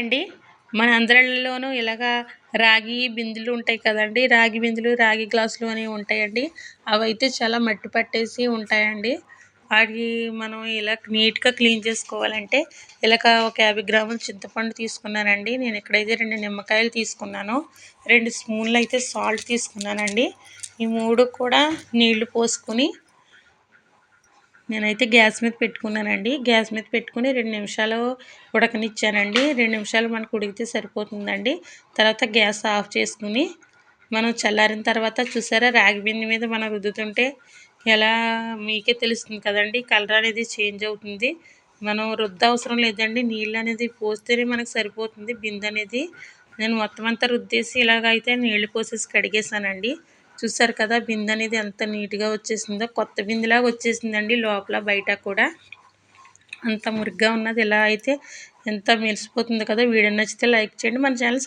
అండి. మన అందరిలోనూ ఇలాగా రాగి బిందులు ఉంటాయి కదండి. రాగి బిందులు రాగి గ్లాసులు అనేవి ఉంటాయండి. అవి అయితే చాలా మట్టి పట్టేసి ఉంటాయండి. వాటి మనం ఇలా నీట్గా క్లీన్ చేసుకోవాలంటే ఇలాగ ఒక యాభై గ్రాముల చింతపండు తీసుకున్నానండి. నేను ఇక్కడైతే రెండు నిమ్మకాయలు తీసుకున్నాను. రెండు స్పూన్లు అయితే సాల్ట్ తీసుకున్నానండి. ఈ మూడు కూడా నీళ్ళు పోసుకొని నేనైతే గ్యాస్ మీద పెట్టుకున్నానండి. గ్యాస్ మీద పెట్టుకుని రెండు నిమిషాలు ఉడకనిచ్చానండి. రెండు నిమిషాలు మనకు ఉడికితే సరిపోతుందండి. తర్వాత గ్యాస్ ఆఫ్ చేసుకుని మనం చల్లారిన తర్వాత చూసారా రాగి బింది మీద మనం రుద్దుతుంటే ఎలా మీకే తెలుస్తుంది కదండి. కలర్ అనేది చేంజ్ అవుతుంది. మనం రుద్ద అవసరం లేదండి. నీళ్ళు అనేది పోస్తేనే మనకు సరిపోతుంది. బిందె అనేది నేను మొత్తం అంతా రుద్దేసి ఇలాగైతే నీళ్ళు పోసేసి కడిగేసానండి చూసారు కదా బిందె అనేది ఎంత నీట్గా వచ్చేసిందో కొత్త బిందెలాగా వచ్చేసిందండి లోపల బయట కూడా. అంత మురిగ్గా ఉన్నది. ఇలా అయితే ఎంత మెరిసిపోతుంది కదా వీడియో నచ్చితే లైక్ చేయండి. మన ఛానల్